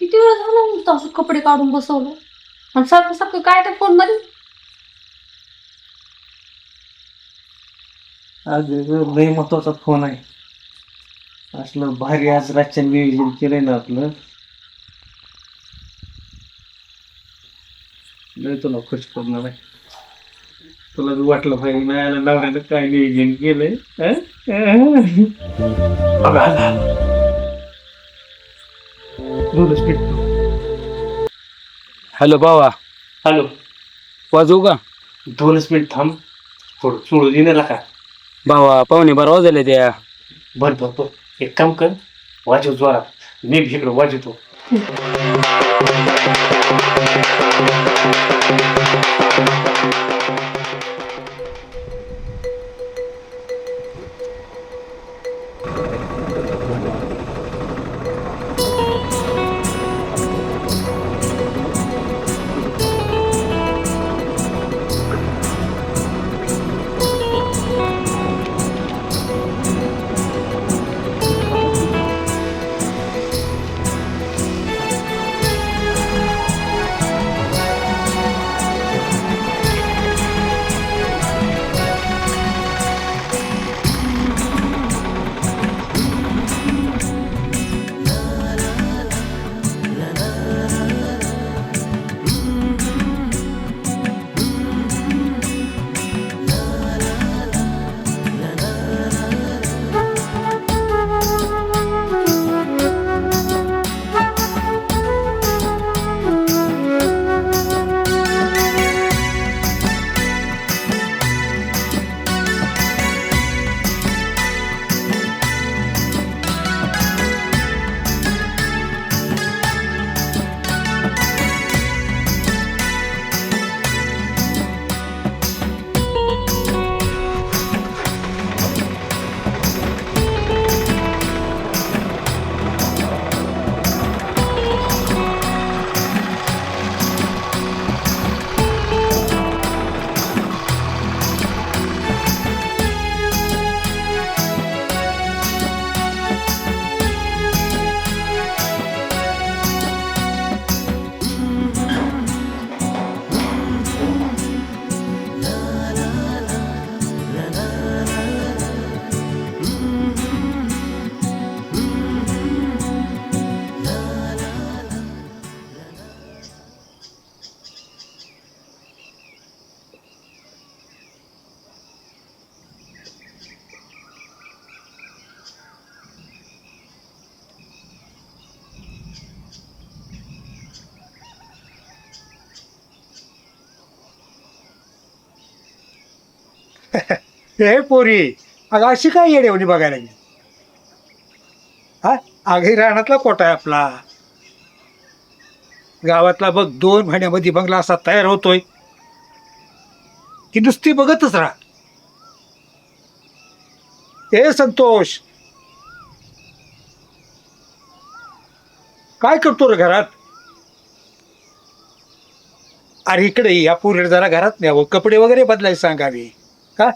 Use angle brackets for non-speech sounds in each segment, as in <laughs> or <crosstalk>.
किती वेळ झाला नुसतं असं कपडे काढून बसवलं? आणि सारखं सारखं काय त्या फोनमध्ये आज लय महत्त्वाचा फोन आहे. असलं भारी आज रातच्या नियोजन केलंय ना आपलं. लय तुला खुश करणार आहे. तुला बी वाटलं पाहिजे मिळायला नवऱ्यानं काय नियोजन केलंय हं? बघा दोनच मिनिट हॅलो बाबा हॅलो वाजवू का? दोनच मिनिट थांब. थोडं सोडू दे का? भावा पाहुणे बारा वाजले त्या बर बर बर. एक काम कर वाजव जोरात. मी भी इकडं वाजवतो. हे पोरी अगं अशी काय येडेवणी बघायला गेली? हा? आगी राहण्यातला कोटा आहे आपला. गावातला बघ दोन महिन्यामध्ये बंगला असा तयार होतोय. की नुसती बघतच राहा. ए संतोष! काय करतो रे घरात? अरे इकडे या पोरीला जरा घरात न्यावं. कपडे वगैरे बदलायला सांगावी का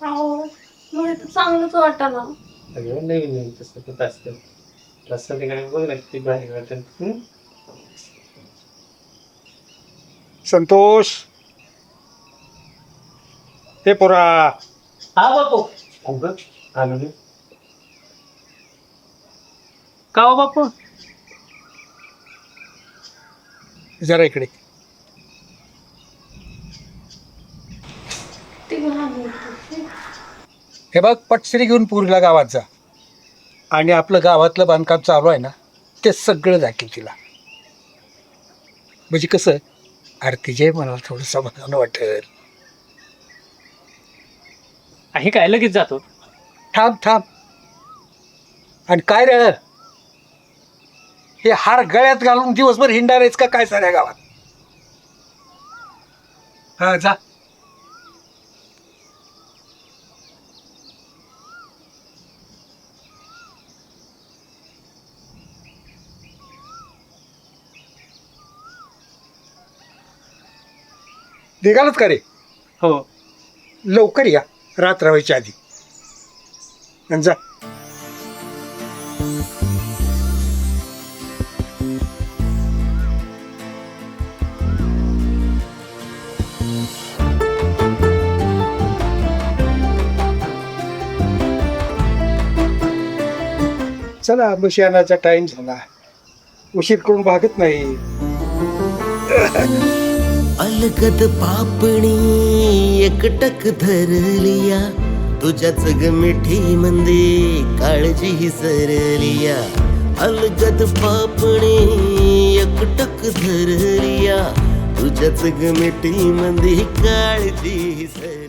अहो मला तर चांगलंच वाटतं ना. अगं नवीन नवीन तसं होत असतं. तसं ठिकाणी बघ ना किती भारी वाटेल हं? संतोष. हे पोरा. हा बापू. अगं आलो मी का हो बापू? जरा इकडे ते लहान होतं. हे बघ पटसरी घेऊन पुरीला गावात जा. आणि आपलं गावातलं बांधकाम चालू आहे ना ते सगळं दाखील तिला. म्हणजे कसं तिचे मला थोडं समाधान वाटेल. हे काय? लगेच जातो. थांब थांब. आणि काय रे? हे हार गळ्यात घालून दिवसभर हिंडार आहेस का? काय साऱ्या गावात? हा जा. निघालच का रे? हो. लवकर या रात्र व्हायच्या आधी. आणि जा. चला बशियानाचा टाइम झाला. उशीर करून भागत नाही. अलगद पापणी एकटक धरलिया. तुझ्याच ग मिठी मंदी काळजी ही सरलिया. अलगद पापणी एकटक धरलिया. तुझ्याच ग मिठी मंदी काळजी ही सरलिया.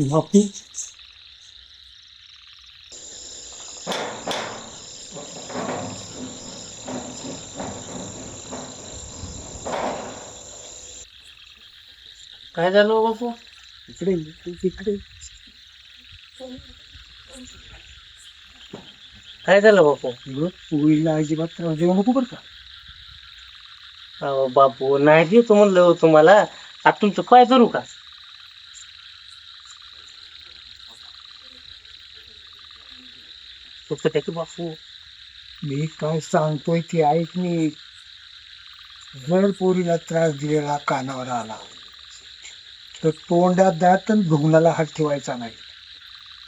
बापू काय झालं हो बापू इकडे इकडे काय झालं बापू? पुरीला अजिबात त्रास देऊ नको बरं का. अहो बापू नाही देतो म्हणलं हो तुम्हाला. आता तुमचं काय करू का? फक्त त्याची बापू? मी काय सांगतोय ते ऐक मी. जर पोरीला त्रास दिलेला कानावर आला तर तोंडात दात आणि भुगणाला हात ठेवायचा नाही.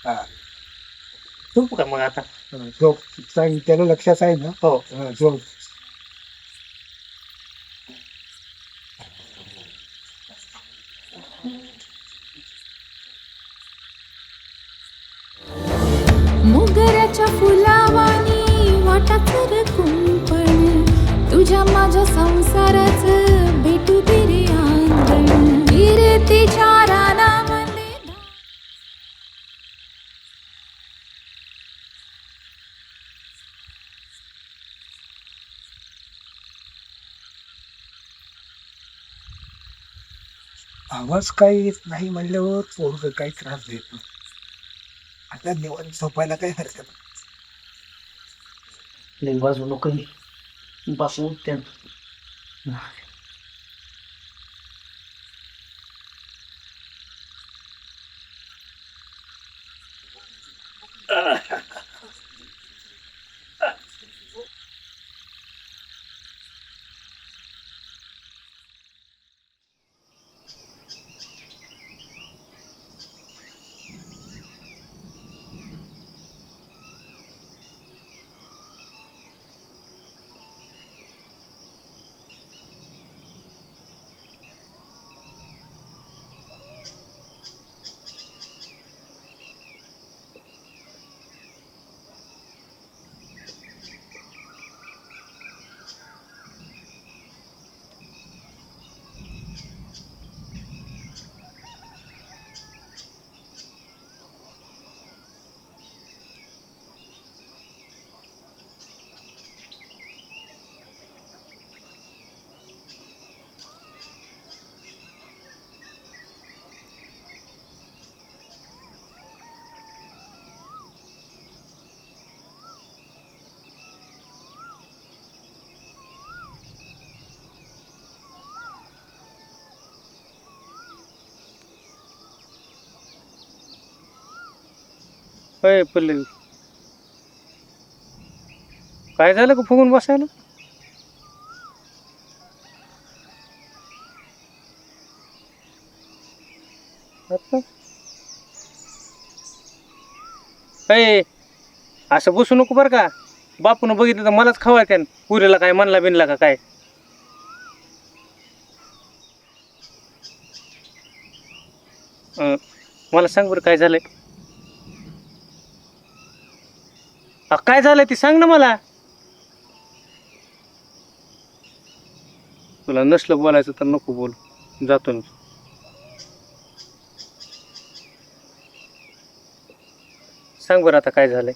हा. झोपू का मग आता? झोप. सांग त्याला लक्षात आहे ना? हो. हा, झोप. आवाज काही येत नाही म्हणल्यावर पोरग काही त्रास देत नाही आता निवांत झोपायला काही हरकत नाही. लई नको बसून त्या होय पल्लवी काय झालं का फुगून बसायला? आता? अय असं बसू नको बरं का. बापून बघितलं तर मलाच खवाय त्यान पुरीला काय म्हणला बिनला का काय? अं, मला सांग बरं काय झालंय. अ, काय झालंय ते सांग ना मला. तुला नसलं बोलायचं तर नको बोल. जातो मी. सांग बरं आता काय झालंय.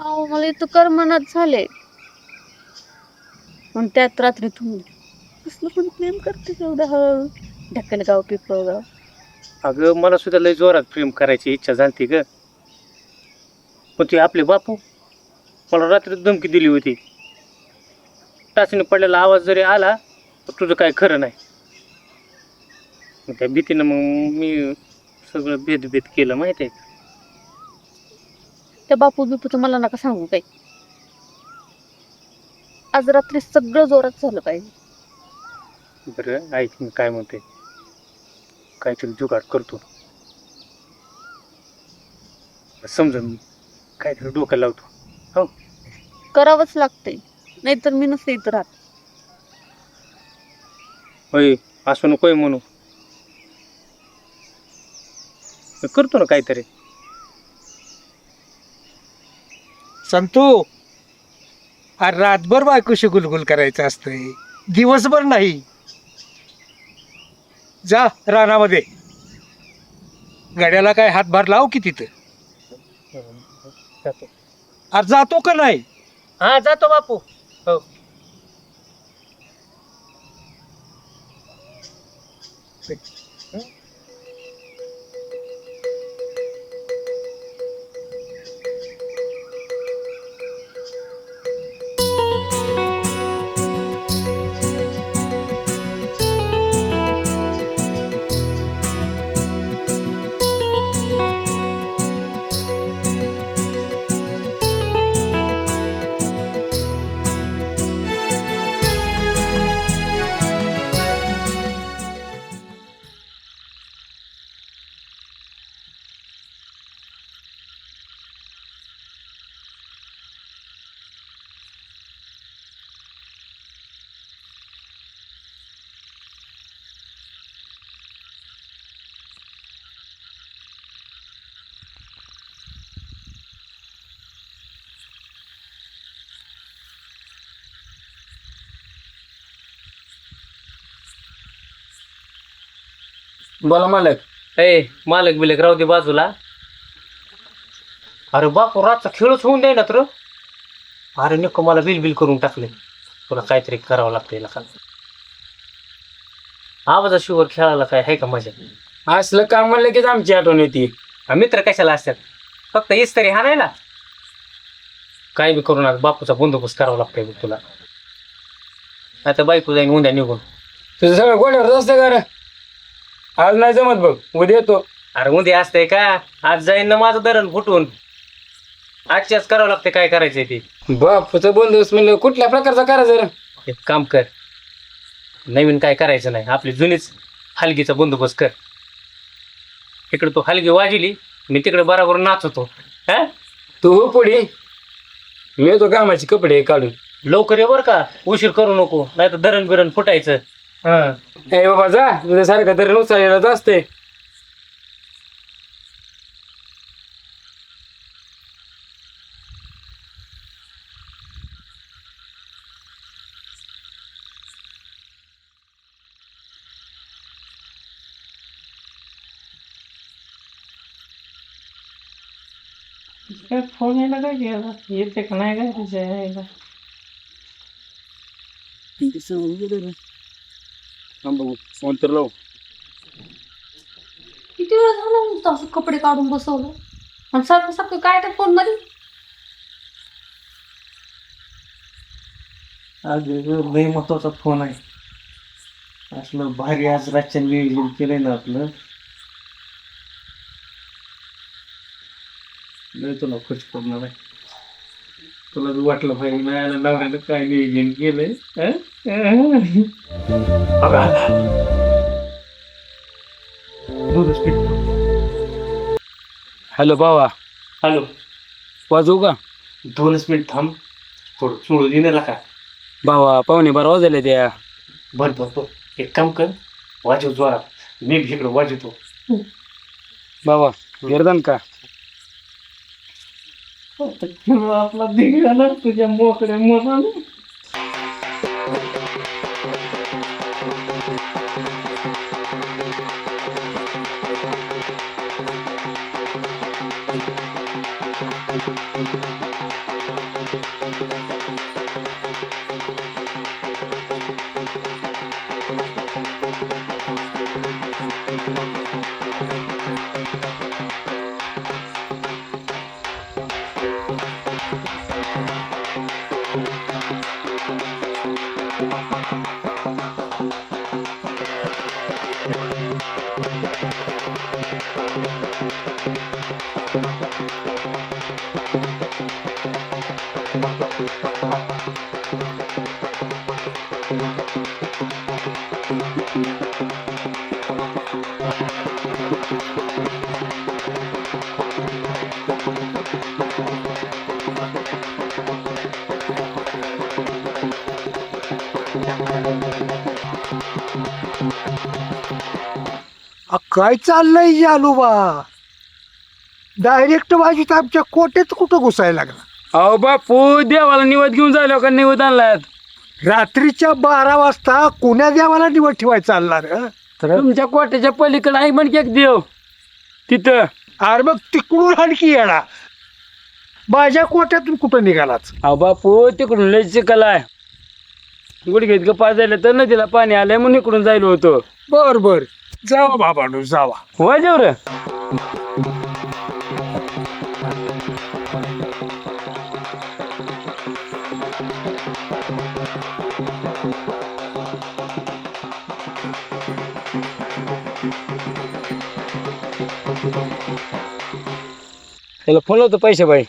अहो मला इथं करमनात झाले पण त्यात रात्री तुम्ही कसलं पण प्रेम करते एवढं हळू ढक्कनगाव पिपळगाव. अगं मला सुद्धा लय जोरात प्रेम करायची इच्छा झाली ग. पण ते आपले बापू मला रात्री धमकी दिली होती. टाचणी पडलेला आवाज जरी आला तर तुझं काय खरं नाही. मग त्या भीतीनं मग मी सगळं भेदभेद केलं माहिती आहे का? त्या बापू बिपू मला नका सांगू काही. आज रात्री सगळं जोरात झालं पाहिजे. बरं ऐक मी काय म्हणते काहीतरी जुगाड करतो. समजा मी. काहीतरी डोकं लावतो. करावंच लागतंय. नाहीतर मी नसते इथं राहत. होय असं नकोय म्हणू. मी करतो ना काहीतरी. संतू अरे रातभर बायकोशी गुलगुल करायचं असतंय. दिवसभर नाही. जा रानामध्ये. गड्याला काय हातभार लाव की तिथं. जातो. अरे जातो का नाही? हा जातो बापू. हो. बोला मालक. ए मालक बिलक राहू दे बाजूला. अरे बापू रातचा खेळच होऊन द्याय ना तर. अरे नको मला बिल बिल करून टाकले. तुला काहीतरी करावं लागतं याला का आवाजाशिवर खेळायला काय आहे का मजा? असलं काम म्हणलं की आमची आठवण येते. हा, मित्र कशाला असतात? फक्त येस तरी हाणायला? काय बी करू नका बापूचा बंदोबस्त करावा लागतोय बघ तुला. आता बायको जाईन उद्या निघून. तुझं सगळं गोड्यावर असतं का रे? आज नाही जमत बघ उद्या येतो. अरे उद्या असतंय का? आज जाईन ना माझं दरण फुटून. आजच्याच करावं लागते काय करायचंय ते. बापूचा बंदोबस्त म्हणलं कुठल्या प्रकारचा करायचा रे? एक काम कर. नवीन काय करायचं नाही आपली जुनीच हलगीचा बंदोबस्त कर. इकडे तो हलगी वाजली मी तिकडे बराबर नाचवतो हा? तू हो पुढे. मी येतो कामाचे कपडे काढून. लवकर ये बरं का उशीर करू नको नाही तर धरण बिरण फुटायचं. ए बाबा जा. तुझ्या सारखं तरी नुसार असते काय फोन यायला काय घ्यायला येते का? नाही काय? तुझ्या यायला? फोन तर लावू. किती वेळ झाला नुसतं असं कपडे काढून बसवलं? आणि सारखं सारखं काय त्या फोनमध्ये? आज लय महत्त्वाचा फोन आहे. असलं भारी आज रातच्या नियोजन केलंय ना आपलं. लय तुला खुश करणार आहे. तुला वाटलं पाहिजे नाही नवऱ्यानं काय नियोजन केलंय हॅलो बाबा हॅलो. वाजवू का? दोनच मिनिट थांब. थोडं चुळू दिनेला का? बाबा पाहुणे बारा वाजले त्या. बर बर बर. एक काम कर वाजव जोरात. मी इकडं वाजवतो. बाबा गिरदान का? <laughs> आपला दिघाला तुझ्या मोकड्या मनाने. अ, काय चाललंय जालूबा डायरेक्ट भाजीत आमच्या कोटेत कुठं घुसायला लागला? अहो बापू देवाला निवद घेऊन जायला का निवद आणलात रात्रीच्या बारा वाजता कोण्या देवाला निवड ठेवायचं चालणार हं? तुमच्या कोट्याच्या पलीकडे आहे की एक देव. तिथं. अरे मग तिकडून आणखी येणार. माझ्या कोट्यातून कुठं निघालाच? अहो बापू तिकडून लय चिखल आहे. गुडघेत ग पाच झाले तर नदीला पाणी आलंय म्हणून इकडून जायलो होतो. बर बर. जावा. बाबांनो जावा. वाजव रे त्याला फोन होतो पैसे बाई.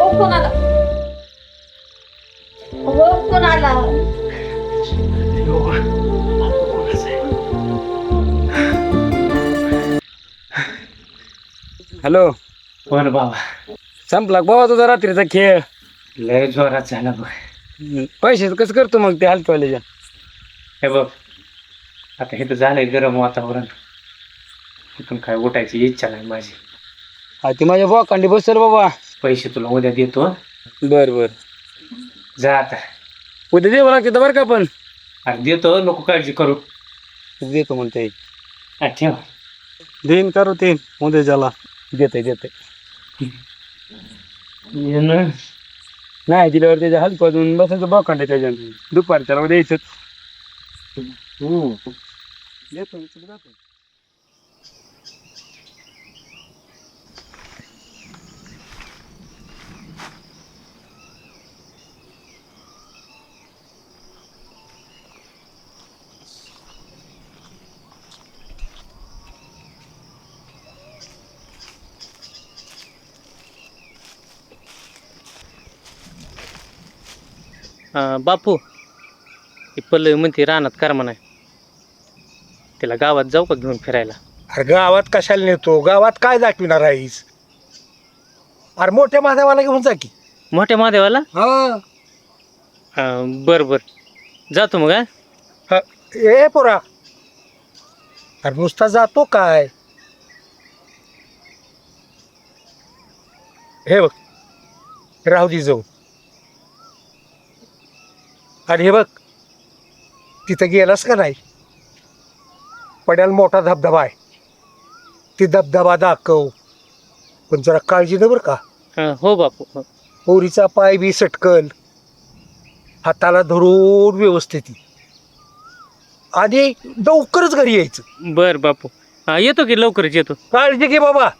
ओ फोन आला. हॅलो बर बाबा? संपला बाबा तुझा रात्रीचा खेळ? लय जोरात झाला बघ. पैसे कसं करतो मग ते हलकवाल्याच्या हे बघ आता हे तर झालंय गरम वातावरण. इथून काय उठायची इच्छा नाही माझी. हा ते माझ्या बॉकांडी बसल बाबा. पैसे तुला उद्या देतो? बर बर. जा आता. उद्या देवं लागते बरं का पण? अरे देतो नको काळजी करू. देतो म्हणते. हा, ठेव. देईन करू ते उद्या ज्याला. देते देते ये ना. नाही दिल्यावर त्याच्या हात पाजून बसायचं बॉकांडे त्याच्या दुपार त्याला द्यायचं देतो बापू ही पल्लवी म्हणते रानात कर म्हणाय. तिला गावात जाऊ का घेऊन फिरायला? अरे गावात कशाला नेतो? गावात काय दाखविणार आहेस अरे मोठ्या महादेवाला घेऊन जा की. मोठ्या महादेवाला हा. अं, बरं बरं. जातो मग हा? हा, ए पोरा. अरे नुसता जातो काय? हे बघ राहू दे जाऊ. आणि हे बघ तिथं गेलास का नाही? पड्याला मोठा धबधबा आहे. ती धबधबा दाखव. पण जरा काळजी न बरं का? अं, हो बापू हो. पोरीचा पाय बी सटकल. हाताला धरून व्यवस्थित ये. आणि लवकरच घरी यायचं. बरं बापू. अं, येतो की लवकरच येतो. काळजी घे बाबा.